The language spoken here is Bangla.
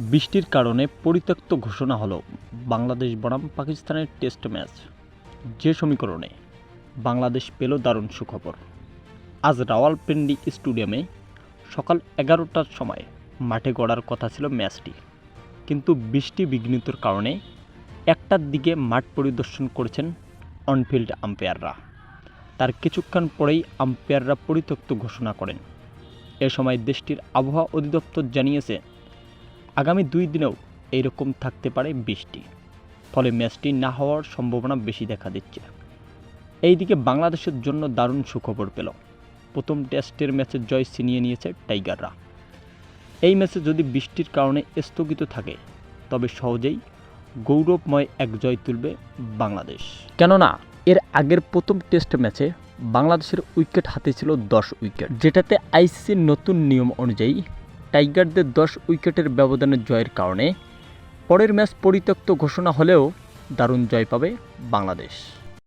বৃষ্টির কারণে পরিত্যক্ত ঘোষণা হলো বাংলাদেশ বনাম পাকিস্তানের টেস্ট ম্যাচ। যে সমীকরণে বাংলাদেশ পেল দারুণ সুখবর। আজ রাওয়ালপিন্ডি স্টেডিয়ামে সকাল এগারোটার সময় মাঠে গড়ার কথা ছিল ম্যাচটি। কিন্তু বৃষ্টি বিঘ্নিতর কারণে একটার দিকে মাঠ পরিদর্শন করেছেন অনফিল্ড আম্পায়াররা। তার কিছুক্ষণ পরেই আম্পায়াররা পরিত্যক্ত ঘোষণা করেন। এ সময় দেশটির আবহাওয়া অধিদপ্তর জানিয়েছে আগামী দুই দিনেও এইরকম থাকতে পারে বৃষ্টি। ফলে ম্যাচটি না হওয়ার সম্ভাবনা বেশি দেখা দিচ্ছে। এইদিকে বাংলাদেশের জন্য দারুণ সুখবর পেল। প্রথম টেস্টের ম্যাচে জয় ছিনিয়ে নিয়েছে টাইগাররা। এই ম্যাচে যদি বৃষ্টির কারণে স্থগিত থাকে, তবে সহজেই গৌরবময় এক জয় তুলবে বাংলাদেশ। কেননা, এর আগের প্রথম টেস্ট ম্যাচে বাংলাদেশের উইকেট হাতে ছিল দশ উইকেট। যেটাতে আইসিসির নতুন নিয়ম অনুযায়ী টাইগারদের দশ উইকেটের ব্যবধানে জয়ের কারণে পরের ম্যাচ পরিত্যক্ত ঘোষণা হলেও দারুণ জয় পাবে বাংলাদেশ।